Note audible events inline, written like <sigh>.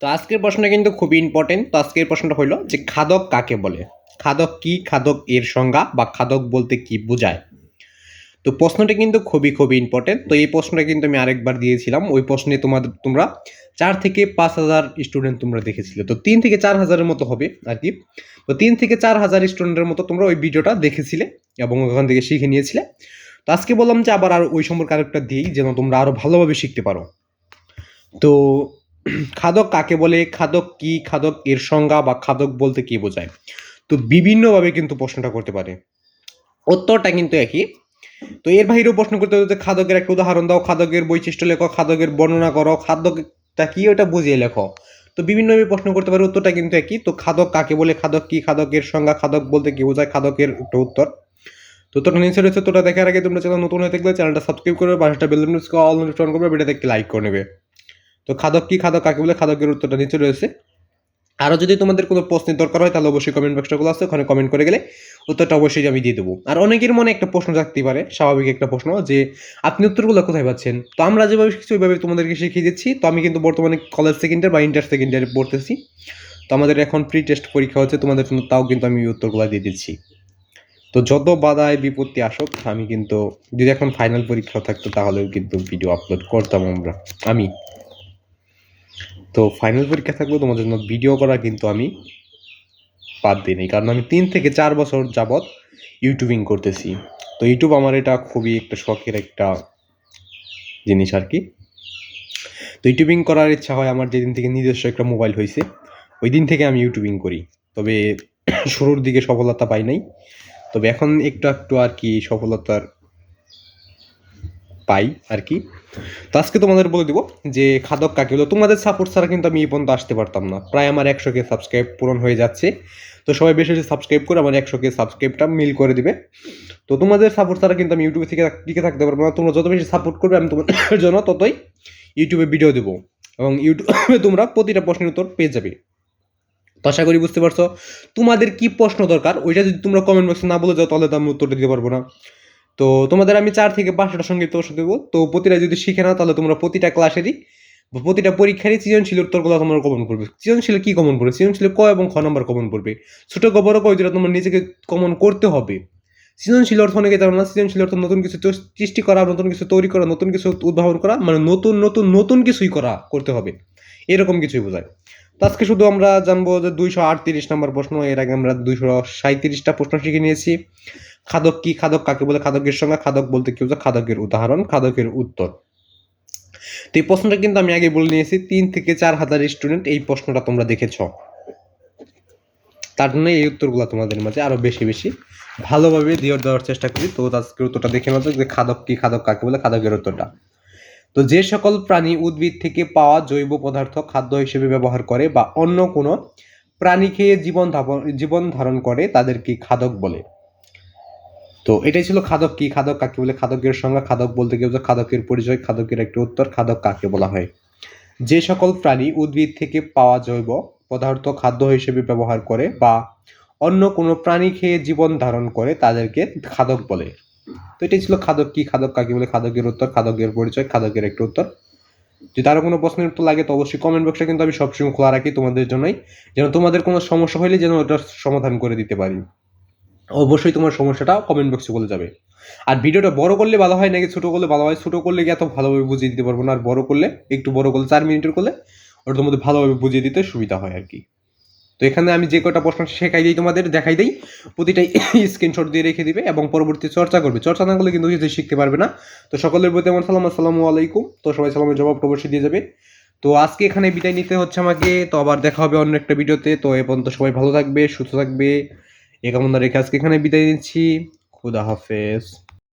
তো আজকের প্রশ্নটা কিন্তু খুবই ইম্পর্টেন্ট তো আজকের প্রশ্নটা হলো যে খাদক কাকে বলে? খাদক কি? খাদক এর সংজ্ঞা বা খাদক বলতে কি বোঝায়? তো প্রশ্নটা কিন্তু খুবই খুবই ইম্পর্টেন্ট তো এই প্রশ্নটা কিন্তু আমি আরেকবার দিয়েছিলাম। ওই প্রশ্নে তোমাদের তোমরা চার থেকে পাঁচ হাজার স্টুডেন্ট তোমরা দেখেছিলে। তো তিন থেকে চার হাজারের মতো হবে আর কি। তো তিন থেকে চার হাজার স্টুডেন্টের মতো তোমরা ওই ভিডিওটা দেখেছিলে এবং ওখান থেকে শিখে নিয়েছিলে। তো আজকে বললাম যে আবার আর ওই সম্পর্কে আরেকটা দিই, যেন তোমরা আরও ভালোভাবে শিখতে পারো। তো খাদক কাকে বলে, খাদক কি, খাদক এর সংজ্ঞা বা খাদক বলতে কি বোঝায়? তো বিভিন্নভাবে কিন্তু প্রশ্নটা করতে পারে। উত্তরটা কিন্তু একই। তো এর বাইরেও প্রশ্ন করতে হবে যে খাদকের একটা উদাহরণ দাও, খাদকের বৈশিষ্ট্য লেখো, খাদকের বর্ণনা করো, খাদকটা কি ওটা বুঝিয়ে লেখো। তো বিভিন্নভাবে প্রশ্ন করতে পারে, উত্তরটা কিন্তু একই। তো খাদক কাকে বলে, খাদক কি খাদকের সংজ্ঞা, খাদক বলতে কি বোঝায়, খাদকের একটা উত্তর। তো তোটা নিচে রয়েছে তোটা দেখার আগে তোমরা চ্যানেল নতুন হয়ে থাকলে চ্যানেলটা সাবস্ক্রাইব করবে পাশটা বেল অল নোটিফিকেশন করবে, ভিডিওতে একটি লাইক করে নেবে। তো খাদক কি খাদক, কাকে বলে খাদকের উত্তরটা নিচে রয়েছে। আরও যদি তোমাদের কোনো প্রশ্নের দরকার হয়, তাহলে অবশ্যই কমেন্ট বক্সটাগুলো আছে, ওখানে কমেন্ট করে গেলে উত্তরটা অবশ্যই আমি দিয়ে দেবো। আর অনেকের মনে একটা প্রশ্ন থাকতেই পারে, স্বাভাবিক একটা প্রশ্ন, যে আপনি উত্তরগুলো কোথায় পাচ্ছেন? তো আমরা যেভাবে শিখছি, ওইভাবে তোমাদেরকে শিখিয়ে দিচ্ছি। তো আমি কিন্তু বর্তমানে কলেজ সেকেন্ড ইয়ার বা ইন্টার সেকেন্ড ইয়ারে পড়তেছি। তো আমাদের এখন প্রি টেস্ট পরীক্ষা হচ্ছে, তোমাদের জন্য তাও কিন্তু আমি উত্তরগুলো দিয়ে দিচ্ছি। তো যত বাধায় বিপত্তি আসুক, আমি কিন্তু যদি এখন ফাইনাল পরীক্ষা থাকতো, তাহলেও কিন্তু ভিডিও আপলোড করতাম আমরা, আমি। তো ফাইনাল পরীক্ষা থাকলেও তোমাদের জন্য ভিডিও করা কিন্তু আমি বাদ দিইনি। কারণ আমি তিন থেকে চার বছর যাবৎ ইউটিউবিং করতেছি। তো ইউটিউব আমার এটা খুবই একটা শখের একটা জিনিস আর কি। তো ইউটিউবিং করার ইচ্ছা হয় আমার যেদিন থেকে নিজস্ব একটা মোবাইল হয়েছে ওই দিন থেকে আমি ইউটিউবিং করি। তবে <coughs> শুরুর দিকে সফলতা পাই নাই। তবে এখন একটু একটু আর কি সফলতার পাই আর কি। তো আজকে তোমাদের বলে দিব যে খাদক কাকে হলো, তোমাদের সাপোর্ট ছাড়া কিন্তু আমি এই পর্যন্ত আসতে পারতাম না। প্রায় আমার একশো কে সাবস্ক্রাইব পূরণ হয়ে যাচ্ছে। তো সবাই বেশি বেশি সাবস্ক্রাইব করে আমার একশো কে সাবস্ক্রাইবটা মিল করে দিবে। তো তোমাদের সাপোর্ট ছাড়া কিন্তু আমি ইউটিউবে থেকে টিকে থাকতে পারব না। তোমরা যত বেশি সাপোর্ট করবে, আমি তোমাদের <coughs> জন্য ততই ইউটিউবে ভিডিও দেবো। এবং ইউটিউবে তোমরা প্রতিটা প্রশ্নের উত্তর পেয়ে যাবে। তো আশা করি বুঝতে পারছ। তোমাদের কি প্রশ্ন দরকার? ওইটা যদি তোমরা কমেন্ট বক্সে না বলে যাও তাহলে তো আমি উত্তরটা দিতে পারব না। তো তোমাদের আমি চার থেকে পাঁচটা সংগীত প্রশ্ন দেবো। তো প্রতিটা যদি শিখে নাও, তাহলে তোমরা প্রতিটা ক্লাসেরই প্রতিটা পরীক্ষারই সৃজনশীল উত্তরগুলো তোমরা কমন করবে। সৃজনশীল কি কমন পড়বে সৃজনশীল ক এবং খ নম্বর কমন পড়বে ছোট ক বড় যেটা তোমার নিজেকে কমন করতে হবে। সৃজনশীল অর্থ অনেকে জানো না, সৃজনশীল অর্থ নতুন কিছু সৃষ্টি করা, নতুন কিছু তৈরি করা, নতুন কিছু উদ্ভাবন করা মানে নতুন নতুন নতুন কিছুই করা, করতে হবে। এরকম কিছুই বোঝায়। তো আজকে শুধু আমরা জানব যে দুইশো আটত্রিশ নম্বর প্রশ্ন, এর আগে আমরা দুইশো সাঁত্রিশটা প্রশ্ন শিখে নিয়েছি। খাদক কি, খাদক কাকে বলে, খাদকের সংজ্ঞা, খাদক বলতে কি বোঝায়? খাদকের উদাহরণ, খাদকের উত্তর। তো এই প্রশ্নটা কিন্তু আমি আগে বলে নিয়েছি, তিন থেকে চার হাজার স্টুডেন্ট এই প্রশ্নটা তোমরা দেখেছ। তার জন্য এই উত্তরগুলো তোমাদের মাঝে আরও বেশি বেশি ভালোভাবে দিয়ে দেওয়ার চেষ্টা করি। তো আজকের উত্তরটা দেখে নেওয়া যে খাদক কি, খাদক কাকে বলে, খাদকের উত্তরটা। তো যে সকল প্রাণী উদ্ভিদ থেকে পাওয়া জৈব পদার্থ খাদ্য হিসেবে ব্যবহার করে বা অন্য কোনো প্রাণী খেয়ে জীবন জীবন ধারণ করে, তাদেরকে খাদক বলে। তো এটাই ছিল খাদক কি, খাদক কাকে বলে? খাদকের সংজ্ঞা, খাদক বলতে গিয়ে খাদকের পরিচয়, খাদকের একটি উত্তর, খাদক কাকে বলা হয়? যে সকল প্রাণী উদ্ভিদ থেকে পাওয়া জৈব পদার্থ খাদ্য হিসেবে ব্যবহার করে বা অন্য কোনো প্রাণী খেয়ে জীবন ধারণ করে, তাদেরকে খাদক বলে। তো এটাই ছিল খাদক কি, খাদক কাকে বলে? খাদকের উত্তর, খাদকের পরিচয়, খাদকের একটা উত্তর। যদি আরও কোনো প্রশ্নের উত্তর লাগে তো অবশ্যই কমেন্ট বক্সে কিন্তু আমি সবসময় খোলা রাখি তোমাদের জন্যই। যেন তোমাদের কোনো সমস্যা হলে যেন ওটার সমাধান করে দিতে পারি। অবশ্যই তোমার সমস্যাটা কমেন্ট বক্সে বলে যাবে। আর ভিডিওটা বড় করলে ভালো হয়, নাকি ছোট করলে ভালো হয়? ছোট করলে কি এত ভালোভাবে বুঝিয়ে দিতে পারব না? আর বড় করলে, একটু বড় করলে, চার মিনিটের করলে, ওটা তোমাদের ভালোভাবে বুঝিয়ে দিতে সুবিধা হয় আর কি। তো এখানে আমি যে কটা প্রশ্ন শেখাই দিই তোমাদের, দেখাই দিই। প্রতিটাই স্ক্রিনশট <coughs> দিয়ে রেখে দিবে এবং পরবর্তী চর্চা করবে। চর্চা না করলে কিন্তু কিছু শিখতে পারবে না। তো সকলের প্রতি আমার সালাম, আসসালামু আলাইকুম। তো সবাই সালামের জবাব অবশ্যই দিয়ে যাবে। তো আজকে এখানে বিদায় নিতে হচ্ছে আমাকে। তো আবার দেখা হবে অন্য একটা ভিডিওতে। তো এ পর্যন্ত সবাই ভালো থাকবে, সুস্থ থাকবে। এ কামনা রেখে আজকে এখানে বিদায় নিচ্ছি। খুদা হাফেজ।